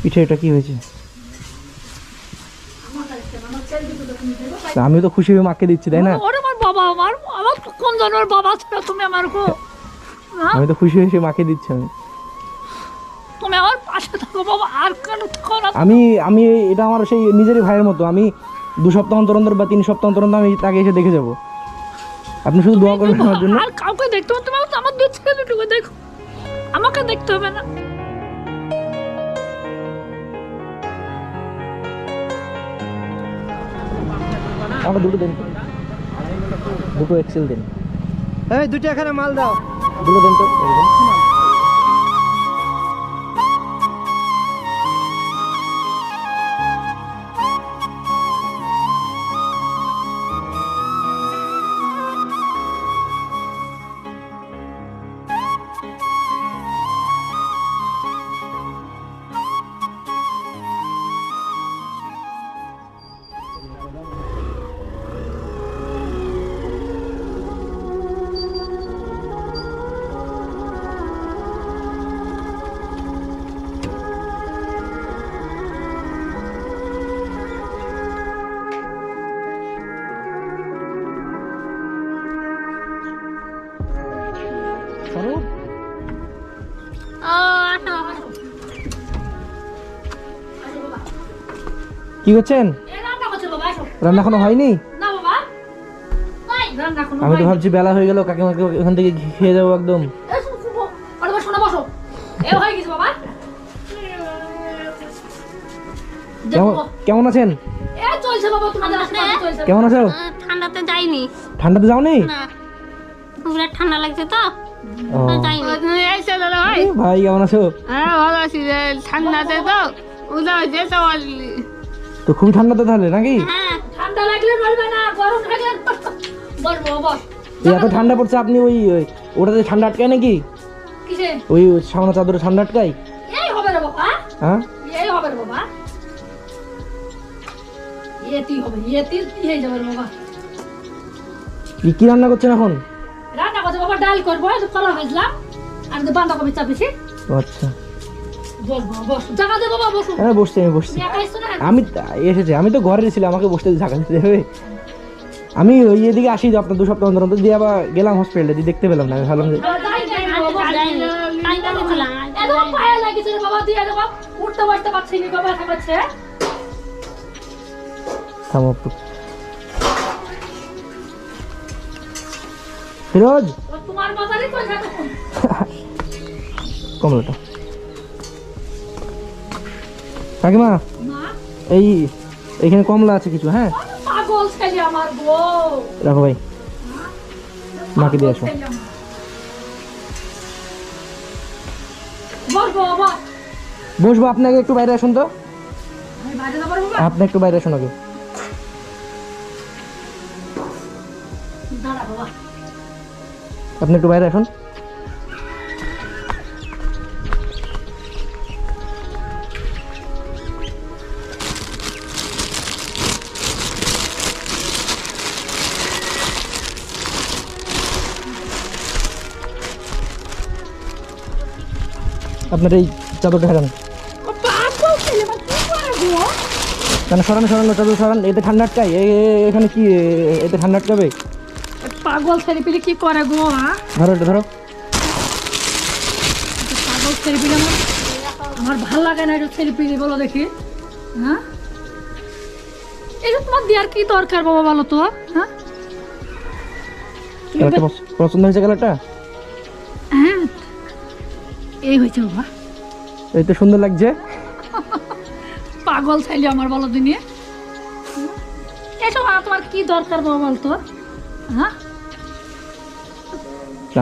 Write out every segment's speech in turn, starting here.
পিঠে এটা কি হয়েছে? আমি তো খুশি হয়ে মাকে দিচ্ছি তাই না? ওরে আমার বাবা আমার আমার কোন জনের বাবা ছিল তুমি আমার গো? হ্যাঁ? আমি তো খুশি হয়ে সে মাকে দিচ্ছি আমি। তুমি আমার পাশে থাকো বাবা আর কেন থাকো না? আমি আমি এটা আমার সেই নিজেরই ভাইয়ের মতো আমি দু সপ্তাহ অন্তর অন্তর বা তিন সপ্তাহ অন্তর অন্তর আমি তাকে এসে দেখে যাব। আপনি শুধু দোয়া করবেন আমার জন্য। আর কাউকে দেখতে হবে তুমি আমার দুই ছেলে দেখো। আমাকে দেখতে হবে না। আমার দুটো দিন। দুটো এক্সেল দিন। এই দুটো এখানে মাল দাও। দুটো দিন তো কি করছেন? রান্না করছে বাবা এসো রান্না এখনও হয়নি? না বাবা। ওই রান্না কোনো আমি তো ভাবছি বেলা হয়ে গেল কাকিমাকে ওখান থেকে খেয়ে যাব একদম। কেমন কেমন আছেন? এ চলছে বাবা, তোমাদের আশীর্বাদে চলছে। কেমন আছো? ঠান্ডাতে যাইনি। ঠান্ডাতে যাওনি? না। বিরাট ঠান্ডা লাগছে তো। ভাই। কেমন আছো? হ্যাঁ ভালো আছি ঠান্ডাতে তো। উদা যেতে পারলি তো খুবই ঠান্ডাতে তাহলে নাকি হ্যাঁ ঠান্ডা লাগলে নড়বে না, গরম লাগলে বসবো, বস। এত ঠান্ডা পড়ছে আপনি ওই ওটাতে ঠান্ডা আটকায় নাকি কিসে? ওই সামনে চাদরে ঠান্ডা আটকায় এই হবে রে বাবা, হ্যাঁ এই হবে রে বাবা। এটি হবে, এটি কি হয়ে যাবে বাবা। কি কি রান্না করছেন এখন রান্না বাবা, ডাল করব, কলা ভাজলাম, আর বাঁধাকপি চাপিছি। আচ্ছা হ্যাঁ বসছি আমি বসছি? আমি এসেছি আমি তো ঘরে ছিলাম আমাকে বসতে থাকা দিতে হবে। আমি ওই এদিকে আসি আপনার দু সপ্তাহ অন্তর অন্তর দিয়ে আবার গেলাম হসপিটালে দিয়ে দেখতে পেলাম না আমি ভাবলাম যে একটু ফিরোজ? কমলাটা কাকিমা? মা? এই এখানে কমলা আছে কিছু হ্যাঁ? রাখো ভাই। মাকে দিয়ে আসো। বসবো আপনাকে একটু বাইরে আসুন তো। আপনি একটু বাইরে আসুন আগে। আপনি একটু বাইরে আসুন। আপনার এই চাদরটা হারান কেন সরান সরান চাদর সরান এতে ঠান্ডা আটকায়। এখানে কি এতে ঠান্ডা আটকাবে? পাগল ছেলে পিলে কি করে গো ধরো এটা ধরো। পাগল ছেলে পিলে আমার ভালো লাগে না এটা ছেলে পিলে বলো দেখি। হ্যাঁ এটা তোমার দেওয়ার কি দরকার বাবা বলো তো হ্যাঁ? পছন্দ হয়েছে কালারটা এই হয়েছে বাবা। এই তো সুন্দর লাগছে। পাগল চাইলে আমার বলো দিনে এসব তোমার কি দরকার বাবা বলতো? হ্যাঁ?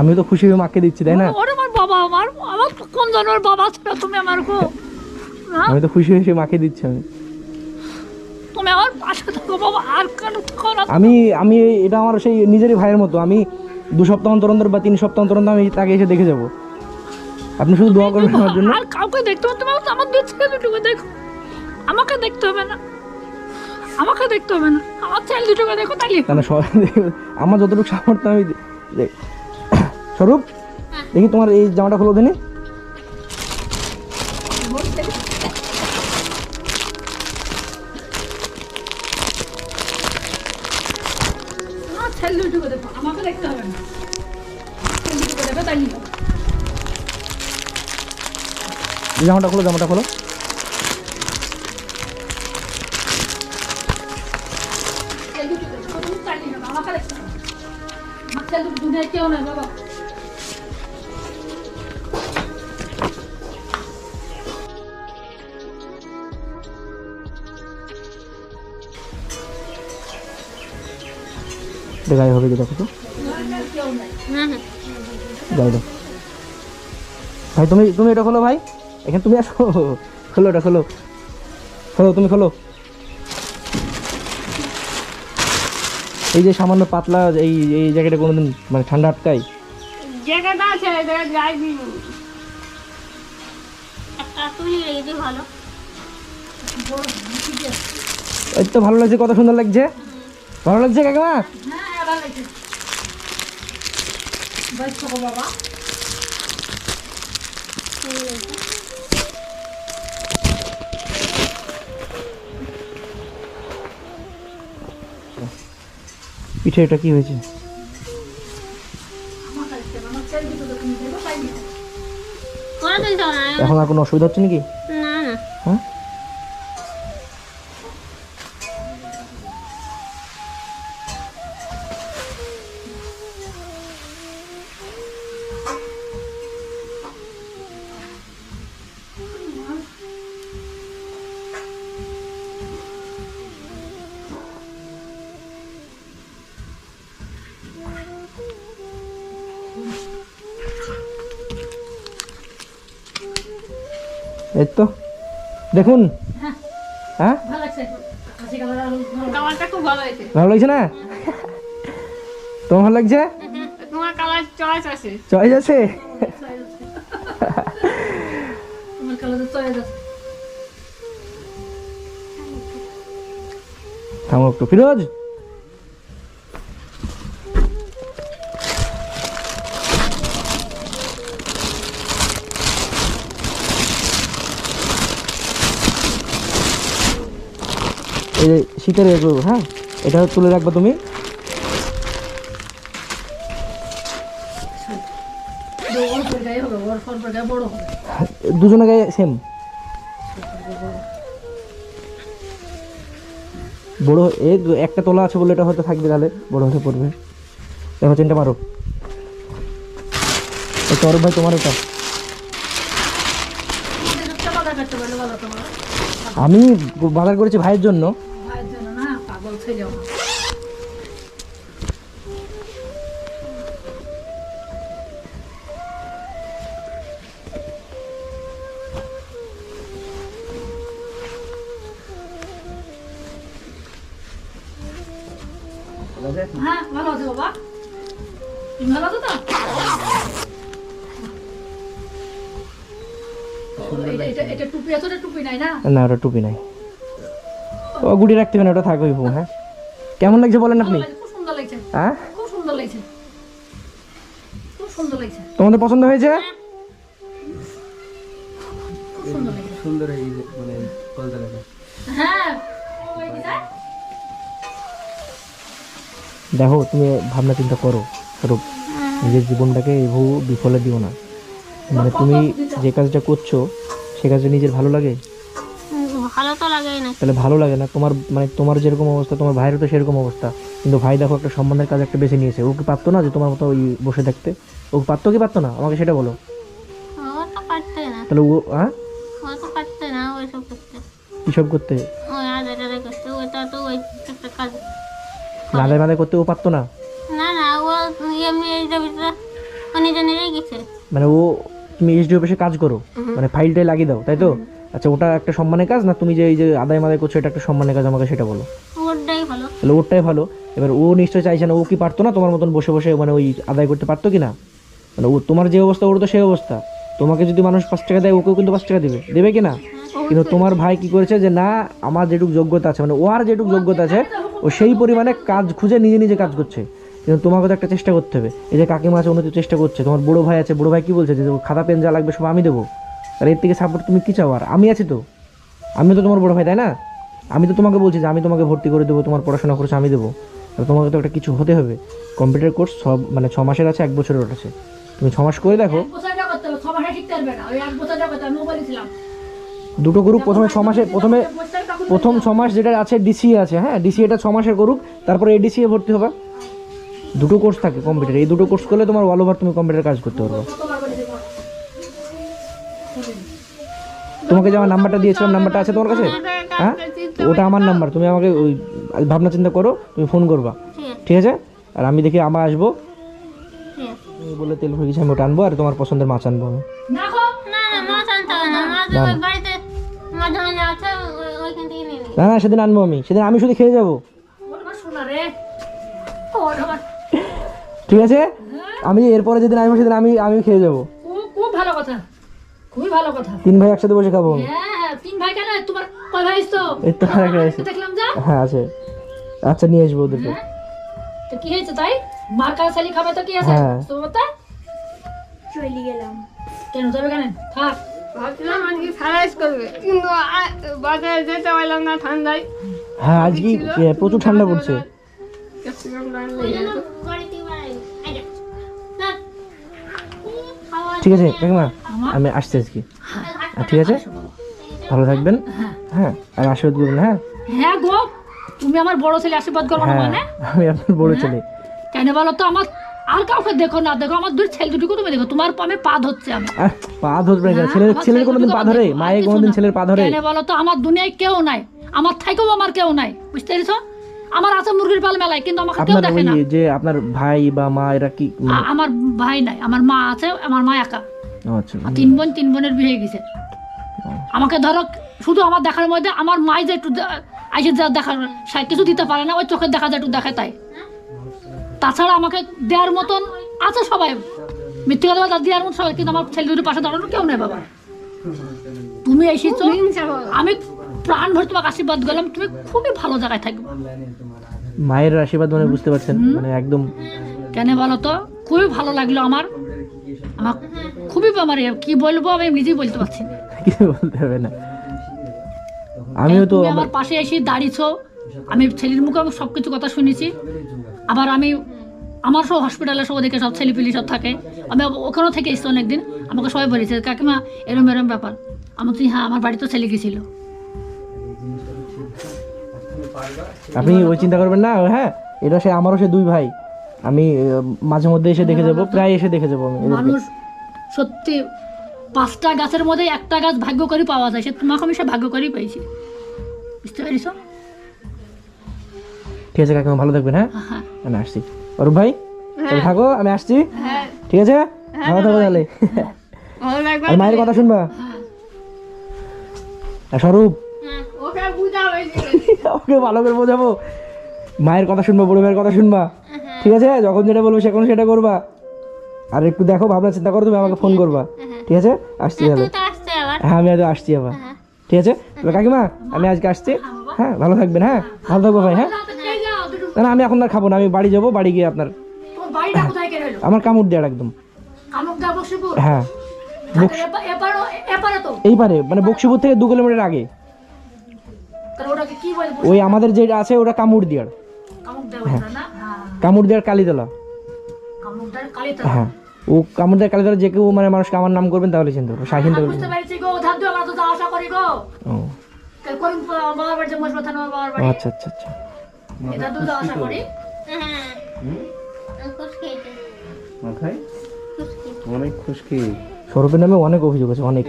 আমি তো খুশি হয়ে মাকে দিচ্ছি তাই না? ওরে আমার বাবা আমার আমার কোন জনের বাবা ছিল তুমি আমার গো? হ্যাঁ? আমি তো খুশি হয়ে মাকে দিচ্ছি আমি। তুমি আমার পাশে থাকো বাবা আর কেন আমি আমি এটা আমার সেই নিজেরই ভাইয়ের মতো আমি দু সপ্তাহ অন্তর অন্তর বা তিন সপ্তাহ অন্তর অন্তর আমি তাকে এসে দেখে যাব। আপনি শুধু দোয়া করবেন আমার জন্য? আর কাউকে দেখতে হবে তোমার আমার দুই ছেলে দুটোকে দেখো। আমাকে দেখতে হবে না। আমাকে দেখতে হবে না। আমার ছেলে দুটোকে দেখো তাহলে। না আমার যতটুকু সামর্থ্য আমি দেখ স্বরূপ দেখি তোমার এই জামাটা খোলো দিনে আমাকে দেখতে হবে না। কেউ খোলো জামাটা খোলো। গায়ে হবে কি দেখো তো? ভাই তুমি তুমি এটা খোলো ভাই। এখানে তুমি আসো। খোলো এটা খোলো। খোলো তুমি খোলো। এই যে সামান্য পাতলা এই এই জায়গাটা কোনোদিন মানে ঠান্ডা আটকায়। জায়গাটা আছে এই ভালো। তো ভালো লাগছে কত সুন্দর লাগছে। ভালো লাগছে কাকিমা হ্যাঁ বাবা। পিঠে এটা কি হয়েছে? এখন আর কোনো অসুবিধা হচ্ছে নাকি? এই তো দেখুন। হ্যাঁ। হ্যাঁ? ভালো লাগছে। হাসি কালার কালারটা খুব ভালো হয়েছে। ভালো লাগছে না? তোমার ভালো লাগছে? তোমার কালার চয়েস আছে। থামো একটু। ফিরোজ এই যে শীতের এগুলো হ্যাঁ? এটা তুলে রাখবা তুমি। দুজনে গায়ে সেম বড় এই একটা তোলা আছে বলে এটা হয়তো থাকবে তাহলে, বড় হতে পড়বে। দেখো চেনটা মারো। এই তো ভাই, তোমার এটা? আমি বাজার করেছি ভাইয়ের জন্য। আমার হ্যাঁ ভালো আছে বাবা তুমি ভালো আছো তো এটা- এটা- এটা টুপি আছে ওটা টুপি নাই না না ওটা টুপি নাই ও গুড়ি রাখতে হবে না ওটা থাকবে হ্যাঁ? কেমন লাগছে বলেন আপনি? ভালো লাগছে, খুব সুন্দর লাগছে। হ্যাঁ? খুব সুন্দর লাগছে। খুব সুন্দর লাগছে। তোমাদের পছন্দ হয়েছে? সুন্দর লাগছে। সুন্দর এই যে মানে হ্যাঁ। দেখো তুমি ভাবনা চিন্তা করো। স্বরূপ নিজের জীবনটাকে এভাবে বিফলে দিও না। মানে তুমি যে কাজটা করছ সে কাজটা নিজের ভালো লাগে? না তাহলে ভালো লাগে না। তোমার মানে তোমার যেরকম অবস্থা তোমার ভাইয়েরও তো সেরকম অবস্থা। কিন্তু ভাই দেখো একটা সম্মানের কাজ একটা বেছে নিয়েছে। ও কি পারতো না যে তোমার মতো ওই বসে থাকতে? ও পারতো কি পারতো না? আমাকে সেটা বলো। তাহলে ও হ্যাঁ কিসব করতে? আদায় টাদায় করতে। ও পারতো না? না না ও এমনি এইটার ভিতরে ও গেছে। মানে ও তুমি এইচডি অফিসে কাজ করো মানে ফাইলটাই লাগিয়ে দাও তাই তো? আচ্ছা ওটা একটা সম্মানের কাজ না তুমি যে এই যে আদায় মাদায় করছ এটা একটা সম্মানের কাজ আমাকে সেটা বলো? ভালো। তাহলে ওরটাই ভালো। এবার ও নিশ্চয়ই চাইছে না ও কি পারতো না তোমার মতন বসে বসে মানে ওই আদায় করতে পারতো কি না মানে ও তোমার যে অবস্থা ওর তো সেই অবস্থা। তোমাকে যদি মানুষ পাঁচ টাকা দেয় ওকেও কিন্তু পাঁচ টাকা দেবে। দেবে কি না কিন্তু তোমার ভাই কি করেছে যে না আমার যেটুকু যোগ্যতা আছে মানে ও আর যেটুকু যোগ্যতা আছে ও সেই পরিমাণে কাজ খুঁজে নিজে নিজে কাজ করছে। কিন্তু তোমাকে তো একটা চেষ্টা করতে হবে। এই যে কাকিমা আছে উনি তো চেষ্টা করছে। তোমার বড়ো ভাই আছে বড় ভাই কি বলছে? যে খাতা পেন যা লাগবে সব আমি দেবো। আর এর থেকে সাপোর্ট তুমি কী চাও? আর আমি আছি তো। আমি তো তোমার বড় ভাই তাই না? আমি তো তোমাকে বলছি যে আমি তোমাকে ভর্তি করে দেবো তোমার পড়াশোনা খরচ আমি দেবো। আর তোমাকে তো একটা কিছু হতে হবে। কম্পিউটার কোর্স সব মানে ছ মাসের আছে এক বছরের আছে। তুমি ছ মাস করে দেখো। দুটো করুক প্রথমে ছ মাসে প্রথমে প্রথম ছ মাস যেটা আছে ডিসিএ আছে হ্যাঁ? ডিসিএ এটা ছ মাসের করুক তারপরে এডিসিএ ভর্তি হবে। দুটো কোর্স থাকে কম্পিউটার এই দুটো কোর্স করলে তোমার অল ওভার তুমি কম্পিউটার কাজ করতে পারবে। তোমাকে যে আমার নাম্বারটা দিয়েছিলাম নাম্বারটা আছে তোমার কাছে? হ্যাঁ? ওটা আমার নাম্বার। তুমি আমাকে ওই ভাবনা চিন্তা করো তুমি ফোন করবা। ঠিক আছে? আর আমি দেখি আমার আসব। তুমি বলে তেল হয়ে গেছে আমি ওটা আনব আর তোমার পছন্দের মাছ আনব আমি। না না সেদিন আনব আমি। সেদিন আমি শুধু খেয়ে যাব। ঠিক আছে? আমি এরপরে যেদিন আসব সেদিন আমি আমি খেয়ে যাব। খুব ভালো কথা। খুবই ভালো কথা। তিন ভাই একসাথে বসে খাব? হ্যাঁ হ্যাঁ, তিন ভাই কেন? তোমার কয় ভাই তো এই তো আর একটা আছে। দেখলাম যা। হ্যাঁ আছে। আচ্ছা নিয়ে আসব ওদেরকে। তো কি হয়েছে তাই? মার কাছে শালি খাবে তো কি আছে? হ্যাঁ। সুমতা চলে গেলাম। কেন যাবে কেন? থাক। ভাবছিলাম আজকে সারাইজ করবে কিন্তু বাজারে যেতে পারলাম না ঠান্ডায়। হ্যাঁ আজকে প্রচুর ঠান্ডা পড়ছে। ঠিক আছে কাকিমা আমি আসছি আজকে। ঠিক আছে? ভালো থাকবেন? হ্যাঁ। আর আশীর্বাদ করবেন হ্যাঁ? হ্যাঁ গো তুমি আমার বড় ছেলে আশীর্বাদ করব না হ্যাঁ মানে? আমি আপনার বড় ছেলে। কেন বলো তো আমার আর কাউকে দেখো না দেখো আমার দুই ছেলে দুটিকে তুমি দেখো তোমার আমি পা ধরছে আমি পা ধরবে না কেন? ছেলের হ্যাঁ, ছেলে কোনোদিন পা ধরে মায়ের কোনোদিন ছেলের পা ধরে। কেন বলো তো আমার দুনিয়ায় কেউ নাই আমার থাকেও আমার কেউ নাই বুঝতে পেরেছ? আমার আছে মুরগির পাল মেলায় কিন্তু আমাকে কেউ দেখে না। যে আপনার ভাই বা মা এরা কি আমার ভাই নাই আমার মা আছে আমার মা একা। আচ্ছা তিন বোন তিন বোনের বিয়ে গেছে। আমাকে ধরো শুধু আমার দেখার মধ্যে আমার মাই যে একটু আইসে যা দেখার সে কিছু দিতে পারে না ওই চোখের দেখা যায় একটু দেখে তাই। তাছাড়া আমাকে দেওয়ার মতন আছে সবাই। মিথ্যে কথা দেওয়ার মতন সবাই কিন্তু আমার ছেলে দুটোর পাশে দাঁড়ানো কেউ নেই বাবা। তুমি এসেছ আমি প্রাণ ভরে তোমাকে আশীর্বাদ করলাম তুমি খুবই ভালো জায়গায় থাকবে। মায়ের আশীর্বাদ মানে বুঝতে পারছেন মানে একদম কেন বলো তো? খুবই ভালো লাগল আমার। আমার খুবই আমার এ- কি বলব আমি নিজেই বলতে পারছি না। কিছু বলতে হবে না। আমিও তো আমার পাশে এসে দাঁড়িয়েছো আমি ছেলের মুখে আমি সবকিছু কথা শুনেছি। আবার আমি আমার সব হসপিটালে সব ওদিকে সব ছেলেপিলি সব থাকে। আমি ওখানেও থেকে এসছি অনেকদিন আমাকে সবাই বলেছে কাকিমা এরম এরম ব্যাপার। আমি বলছি হ্যাঁ আমার বাড়িতে ছেলে গেছিল আপনি ওই চিন্তা করবেন না হ্যাঁ এটা সে আমারও সে দুই ভাই। আমি মাঝে মধ্যে এসে দেখে যাব প্রায় এসে দেখে যাব আমি মানুষ সত্যি পাঁচটা গাছের মধ্যে একটা গাছ ভাগ্য করে পাওয়া যায় সে তোমাকে আমি সে ভাগ্য করেই পাইছি বুঝতে পেরেছ? ঠিক আছে কাকিমা ভালো থাকবেন হ্যাঁ? হ্যাঁ আমি আসছি। অরূপ ভাই থাকো আমি আসছি। হ্যাঁ। ঠিক আছে? ভালো থাকো তাহলে। আর মায়ের কথা শুনবা? আর স্বরূপ? ওকে ওকে ভালো করে বোঝাবো। মায়ের কথা শুনবা বড় ভাইয়ের কথা শুনবা। ঠিক আছে? যখন যেটা বলব সেখন সেটা করবা। আর একটু দেখো ভাবনা চিন্তা করো তুমি আমাকে ফোন করবা। ঠিক আছে? আসছি আবার। হ্যাঁ আমি আজ আসছি আবার। ঠিক আছে? কাকিমা আমি আজকে আসছি। হ্যাঁ ভালো থাকবেন হ্যাঁ? ভালো থাকব ভাই হ্যাঁ। না না আমি এখন আর খাব না আমি বাড়ি যাব বাড়ি গিয়ে আপনার আমার কামড় দেওয়ার একদম। হ্যাঁ। এই পারে মানে বক্সিপুর থেকে দু কিলোমিটার আগে। ওই আমাদের যেটা আছে ওটা কামড় না হ্যাঁ। কামড় দেওয়ার কালীতলা? হ্যাঁ। ও কামড় দেওয়ার কালীতলা যে কেউ মানে মানুষকে আমার নাম করবেন তাহলে চিনতে পারব। শাহিন আমি বুঝতে পারছি গো ধার দিয়ে আমরা তো যাওয়া আসা করি গো। ও। কাল করিম বাবার বাড়ি যে মশবা থানা বাবার ও, বাড়ি? আচ্ছা আচ্ছা আচ্ছা। হ্যাঁ অনেক খুশকি। স্বরূপের নামে অনেক অভিযোগ আছে অনেক।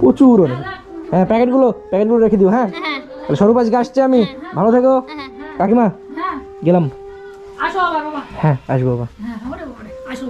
প্রচুর অনেক। হ্যাঁ প্যাকেটগুলো প্যাকেটগুলো রেখে দিও হ্যাঁ? হ্যাঁ তাহলে স্বরূপ আজকে আসছে আমি। ভালো থেকো। হ্যাঁ। কাকিমা হ্যাঁ। গেলাম। আসো বাবা হ্যাঁ আসব বাবা। হ্যাঁ আসো।